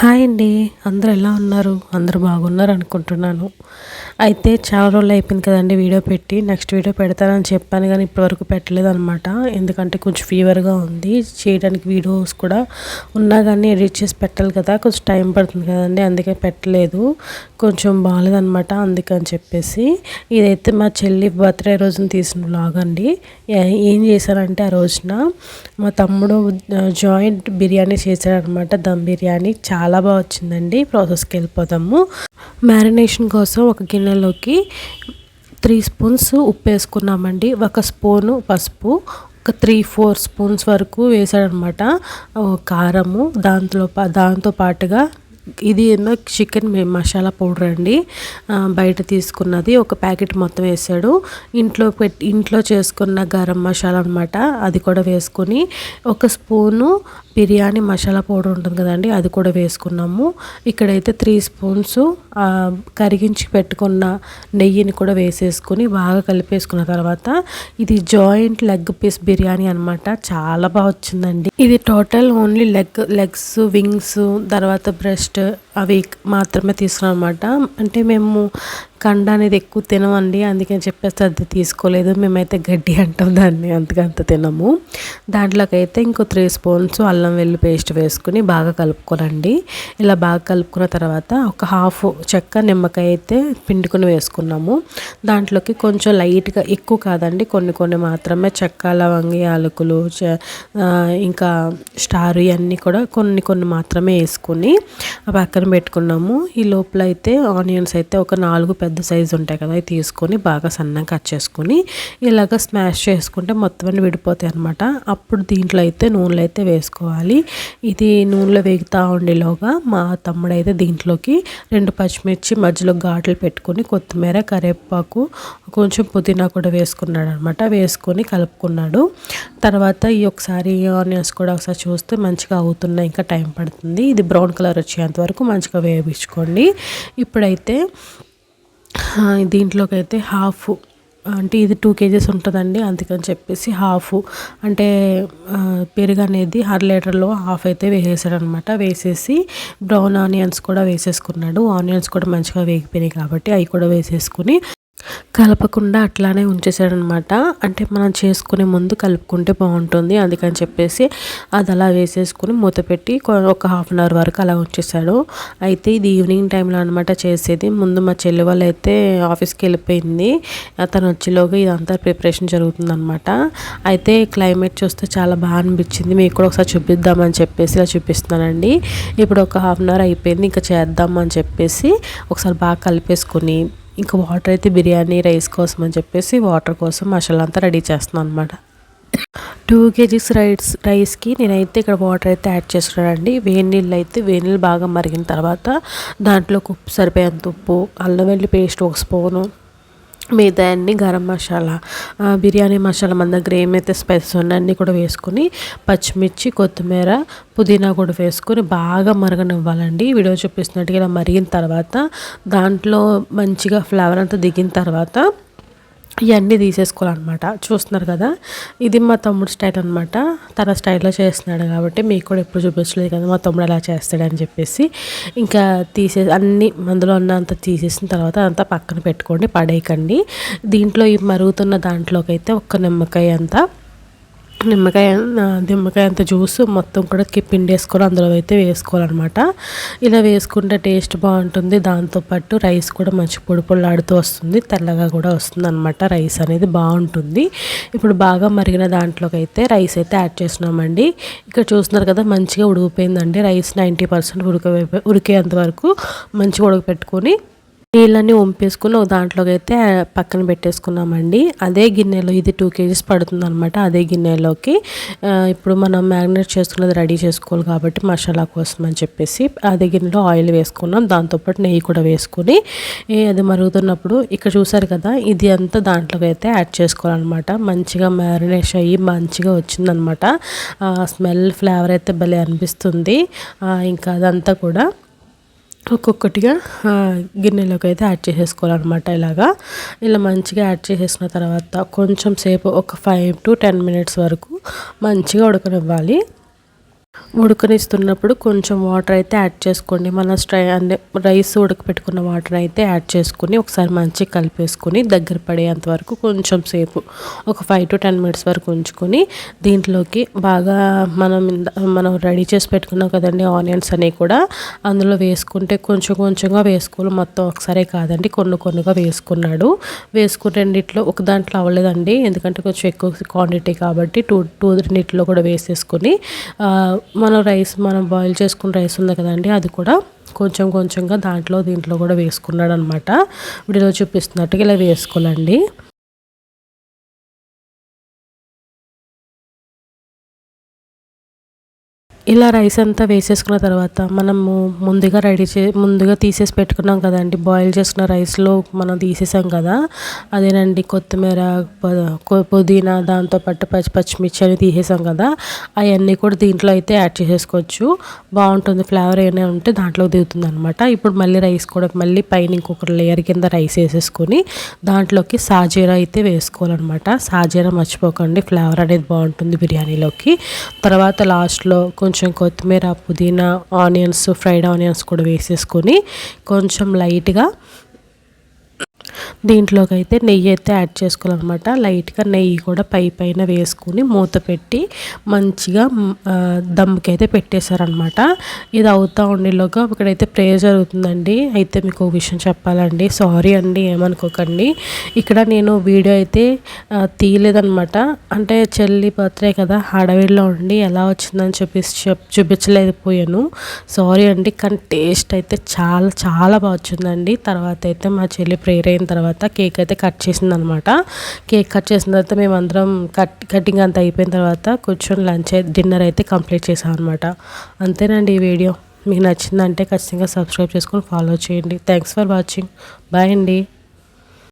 Hi అండి. అందరూ ఎలా ఉన్నారు? అందరూ బాగున్నారు అనుకుంటున్నాను. అయితే చాలా రోజులు అయిపోయింది కదండి వీడియో పెట్టి. నెక్స్ట్ వీడియో పెడతానని చెప్పాను కానీ ఇప్పటివరకు పెట్టలేదు అనమాట ఎందుకంటే కొంచెం ఫీవర్గా ఉంది. చేయడానికి వీడియోస్ కూడా ఉన్నా కానీ ఎడిట్ చేసి పెట్టాలి కదా. కొంచెం టైం పడుతుంది కదండి. అందుకే పెట్టలేదు. కొంచెం బాగాలేదనమాట అందుకని చెప్పేసి. ఇదైతే మా చెల్లి బర్త్డే రోజున తీసిన బ్లాగ్ అండి. ఏం చేశారంటే ఆ రోజున మా తమ్ముడు జాయింట్ బిర్యానీ చేశాడనమాట దమ్ బిర్యానీ. చాలా చాలా బాగా వచ్చిందండి. ప్రాసెస్కి వెళ్ళిపోతాము మ్యారినేషన్ కోసం ఒక గిన్నెలోకి త్రీ స్పూన్స్ ఉప్పు వేసుకున్నామండి. ఒక స్పూను పసుపు ఒక త్రీ ఫోర్ స్పూన్స్ వరకు వేసాడనమాట. కారము దాంతో దాంతో పాటుగా ఇది ఏమో చికెన్ మసాలా పౌడర్ అండి. బయట తీసుకున్నది ఒక ప్యాకెట్ మొత్తం వేసాడు. ఇంట్లో పెట్టి ఇంట్లో చేసుకున్న గరం మసాలా అనమాట అది కూడా వేసుకొని ఒక స్పూను బిర్యానీ మసాలా పౌడర్ ఉంటుంది కదండి అది కూడా వేసుకున్నాము. ఇక్కడైతే త్రీ స్పూన్స్ కరిగించి పెట్టుకున్న నెయ్యిని కూడా వేసేసుకొని బాగా కలిపేసుకున్న తర్వాత ఇది జాయింట్ లెగ్ పీస్ బిర్యానీ అనమాట చాలా బాగా వచ్చిందండి. ఇది total only leg legs wings తర్వాత బ్రెస్ట్ అవి మాత్రమే తీసుకున్నాం అనమాట అంటే మేము కండ అనేది ఎక్కువ తినమండి. అందుకని చెప్పేసి అది తీసుకోలేదు. మేమైతే గడ్డి అంటాం దాన్ని. అంతకంత తినము. దాంట్లోకైతే ఇంకో త్రీ స్పూన్స్ అల్లం వెల్లు పేస్ట్ వేసుకుని బాగా కలుపుకోనండి. ఇలా బాగా కలుపుకున్న తర్వాత ఒక హాఫ్ చెక్క నిమ్మకాయ అయితే పిండుకొని వేసుకున్నాము. దాంట్లోకి కొంచెం లైట్గా ఎక్కువ కాదండి. కొన్ని కొన్ని మాత్రమే చెక్క లవంగి యాలకులు ఇంకా స్టార్ ఇవన్నీ కూడా కొన్ని కొన్ని మాత్రమే వేసుకుని పక్కన పెట్టుకున్నాము. ఈ లోపల అయితే ఆనియన్స్ అయితే ఒక నాలుగు పెద్ద సైజు ఉంటాయి కదా అవి తీసుకొని బాగా సన్నగా కట్ చేసుకొని ఇలాగ స్మాష్ చేసుకుంటే మొత్తం అన్ని విడిపోతాయి అనమాట అప్పుడు దీంట్లో అయితే నూనెలో అయితే వేసుకోవాలి. ఇది నూనెలో వేగుతూ ఉండేలోగా మా తమ్ముడు అయితే దీంట్లోకి రెండు పచ్చిమిర్చి మధ్యలో ఘాట్లు పెట్టుకొని కొత్తిమీర కరివేపాకు కొంచెం పుదీనా కూడా వేసుకున్నాడు అనమాట వేసుకొని కలుపుకున్నాడు. తర్వాత ఈ ఒకసారి ఆనియన్స్ కూడా ఒకసారి చూస్తే మంచిగా అవుతున్నాయి ఇంకా టైం పడుతుంది. ఇది బ్రౌన్ కలర్ వచ్చేంత వరకు మంచిగా వేయించుకోండి. ఇప్పుడైతే దీంట్లోకి అయితే హాఫ్ అంటే ఇది టూ కేజీస్ ఉంటుందండి అందుకని చెప్పేసి హాఫ్ అంటే పెరుగు అనేది అర లీటర్లో హాఫ్ అయితే వేసేసాడనమాట. వేసేసి బ్రౌన్ ఆనియన్స్ కూడా వేసేసుకున్నాడు. ఆనియన్స్ కూడా మంచిగా వేగిపోయినాయి కాబట్టి అవి కూడా వేసేసుకుని కలపకుండా అట్లానే ఉంచేసాడనమాట అంటే మనం చేసుకునే ముందు కలుపుకుంటే బాగుంటుంది అందుకని చెప్పేసి అది అలా వేసేసుకుని మూత పెట్టి ఒక హాఫ్ అన్ అవర్ వరకు అలా ఉంచేసాడు అయితే ఇది ఈవినింగ్ టైంలో అనమాట చేసేది. ముందు మా చెల్లి వాళ్ళు అయితే ఆఫీస్కి వెళ్ళిపోయింది. తను వచ్చేలోగా ఇదంతా ప్రిపరేషన్ జరుగుతుందనమాట అయితే క్లైమేట్ చూస్తే చాలా బాగా అనిపించింది. మీకు కూడా ఒకసారి చూపిద్దామని చెప్పేసి ఇలా చూపిస్తున్నానండి. ఇప్పుడు ఒక హాఫ్ అన్ అవర్ అయిపోయింది. ఇంకా చేద్దామని చెప్పేసి ఒకసారి బాగా కలిపేసుకొని ఇంకా వాటర్ అయితే బిర్యానీ రైస్ కోసం అని చెప్పేసి వాటర్ కోసం మసాలా అంతా రెడీ చేస్తున్నాను అనమాట టూ కేజీస్ రైస్ రైస్కి నేనైతే ఇక్కడ వాటర్ అయితే యాడ్ చేస్తున్నానండి వేడి నీళ్ళు అయితే వేడి నీళ్ళు బాగా మరిగిన తర్వాత దాంట్లో ఉప్పు సరిపోయేంత ఉప్పు అల్లం వెల్లి పేస్ట్ ఒక స్పూను మిగతా అన్ని గరం మసాలా బిర్యానీ మసాలా మన దగ్గర ఏమైతే స్పైసెస్ ఉన్నాయో అన్నీ కూడా వేసుకొని పచ్చిమిర్చి కొత్తిమీర పుదీనా కూడా వేసుకొని బాగా మరగనివ్వాలండి. వీడియో చూపిస్తున్నట్టుగా ఇలా మరిగిన తర్వాత దాంట్లో మంచిగా ఫ్లేవర్ అంతా దిగిన తర్వాత ఇవన్నీ తీసేసుకోవాలన్నమాట. చూస్తున్నారు కదా? ఇది మా తమ్ముడు స్టైల్ అనమాట తన స్టైల్లో చేస్తున్నాడు కాబట్టి మీకు కూడా ఎప్పుడు చూపించలేదు కదా? మా తమ్ముడు ఎలా చేస్తాడని చెప్పేసి ఇంకా తీసే అన్ని మందులో ఉన్నంత తీసేసిన తర్వాత అంతా పక్కన పెట్టుకోండి పడేయకండి. దీంట్లో ఈ మరుగుతున్న దాంట్లోకి అయితే ఒక్క నిమ్మకాయ అంతా నిమ్మకాయ నిమ్మకాయ అంత జ్యూస్ మొత్తం కూడా పిండి వేసుకొని అందులో అయితే వేసుకోవాలన్నమాట. ఇలా వేసుకుంటే టేస్ట్ బాగుంటుంది. దాంతోపాటు రైస్ కూడా మంచి పొడి పొడిలాడుతూ వస్తుంది. తెల్లగా కూడా వస్తుంది అనమాట రైస్ అనేది బాగుంటుంది. ఇప్పుడు బాగా మరిగిన దాంట్లోకి అయితే రైస్ అయితే యాడ్ చేస్తున్నామండి. ఇక్కడ చూస్తున్నారు కదా మంచిగా ఉడికిపోయిందండి. రైస్ నైంటీ పర్సెంట్ ఉడికే ఉడికేంత వరకు మంచిగా ఉడకపెట్టుకొని నీళ్ళన్నీ వంపేసుకుని ఒక దాంట్లోకి అయితే పక్కన పెట్టేసుకున్నామండి. అదే గిన్నెలో ఇది టూ కేజీస్ పడుతుంది అనమాట అదే గిన్నెలోకి ఇప్పుడు మనం మ్యారినేట్ చేసుకున్నది రెడీ చేసుకోవాలి కాబట్టి మసాలా కోసం అని చెప్పేసి అదే గిన్నెలో ఆయిల్ వేసుకున్నాం. దాంతోపాటు నెయ్యి కూడా వేసుకొని అది మరుగుతున్నప్పుడు ఇక్కడ చూసారు కదా ఇది అంతా దాంట్లోకి అయితే యాడ్ చేసుకోవాలన్నమాట. మంచిగా మ్యారినేట్ అయ్యి మంచిగా వచ్చిందనమాట స్మెల్ ఫ్లేవర్ అయితే భలే అనిపిస్తుంది. ఇంకా అదంతా కూడా ఒక్కొక్కటిగా గిన్నెలోకి అయితే యాడ్ చేసేసుకోవాలన్నమాట ఇలాగా. ఇలా మంచిగా యాడ్ చేసేసిన తర్వాత కొంచెం సేపు ఒక ఫైవ్ టు టెన్ మినిట్స్ వరకు మంచిగా ఉడకనివ్వాలి. ఉడకనిస్తున్నప్పుడు కొంచెం వాటర్ అయితే యాడ్ చేసుకోండి. మన స్ట్రై అంటే రైస్ ఉడకపెట్టుకున్న వాటర్ అయితే యాడ్ చేసుకుని ఒకసారి మంచిగా కలిపేసుకుని దగ్గర పడేంత వరకు కొంచెం సేపు ఒక ఫైవ్ టు టెన్ మినిట్స్ వరకు ఉంచుకొని దీంట్లోకి బాగా మనం మనం రెడీ చేసి పెట్టుకున్నాం కదండి ఆనియన్స్ అనేవి కూడా అందులో వేసుకుంటే కొంచెం కొంచెంగా వేసుకోవాలి. మొత్తం ఒకసారే కాదండి కొన్ని కొన్నిగా వేసుకున్నాడు. వేసుకుని రెండిట్లో ఒక దాంట్లో అవ్వలేదండి. ఎందుకంటే కొంచెం ఎక్కువ క్వాంటిటీ కాబట్టి టూ టూ రెండిట్లో కూడా వేసేసుకొని మనం రైస్ మనం బాయిల్ చేసుకున్న రైస్ ఉంది కదండి అది కూడా కొంచెం కొంచెంగా దాంట్లో దీంట్లో కూడా వేసుకున్నాడు అనమాట వీడియోలో చూపిస్తున్నట్టుగా ఇలా వేసుకోవాలండి. ఇలా రైస్ అంతా వేసేసుకున్న తర్వాత మనము ముందుగా రెడీ చే ముందుగా తీసేసి పెట్టుకున్నాం కదండి. బాయిల్ చేసుకున్న రైస్లో మనం తీసేసాం కదా. అదేనండి కొత్తిమీర పుదీనా దాంతోపాటు పచ్చి పచ్చిమిర్చి అని తీసేసాం కదా. అవన్నీ కూడా దీంట్లో అయితే యాడ్ చేసేసుకోవచ్చు. బాగుంటుంది ఫ్లేవర్ ఏమైనా ఉంటే దాంట్లో దిగుతుంది అనమాట ఇప్పుడు మళ్ళీ రైస్ కూడా మళ్ళీ పైన ఇంకొక లేయర్ కింద రైస్ వేసేసుకొని దాంట్లోకి సాజీరా అయితే వేసుకోవాలన్నమాట. సాజీరా మర్చిపోకండి ఫ్లేవర్ అనేది బాగుంటుంది బిర్యానీలోకి. తర్వాత లాస్ట్లో కొంచెం కొంచెం కొత్తిమీర పుదీనా ఆనియన్స్ ఫ్రైడ్ ఆనియన్స్ కూడా వేసేసుకొని కొంచెం లైట్గా దీంట్లోకి అయితే నెయ్యి అయితే యాడ్ చేసుకోవాలన్నమాట. లైట్గా నెయ్యి కూడా పై పైన వేసుకుని మూత పెట్టి మంచిగా దమ్కి అయితే పెట్టేశారనమాట ఇది అవుతా ఉండేలోగా ఇక్కడైతే ప్రే జరుగుతుందండి. అయితే మీకు ఒక విషయం చెప్పాలండి. సారీ అండి ఏమనుకోకండి. ఇక్కడ నేను వీడియో అయితే తీయలేదనమాట అంటే చెల్లి బర్త్డే కదా అడవిలో ఉండి ఎలా వచ్చిందని చూపి చూపించలేకపోయాను. సారీ అండి కానీ టేస్ట్ అయితే చాలా చాలా బాగా వచ్చిందండి. తర్వాత అయితే మా చెల్లి ప్రేయర్ అయిన తర్వాత తర్వాత కేక్ అయితే కట్ చేసింది అనమాట కేక్ కట్ చేసిన తర్వాత మేమందరం కట్ కటింగ్ అంతా అయిపోయిన తర్వాత కూర్చొని లంచ్ డిన్నర్ అయితే కంప్లీట్ చేసాం అనమాట అంతేనండి ఈ వీడియో. మీకు నచ్చిందంటే ఖచ్చితంగా సబ్స్క్రైబ్ చేసుకొని ఫాలో చేయండి. థ్యాంక్స్ ఫర్ వాచింగ్ బాయ్ అండి.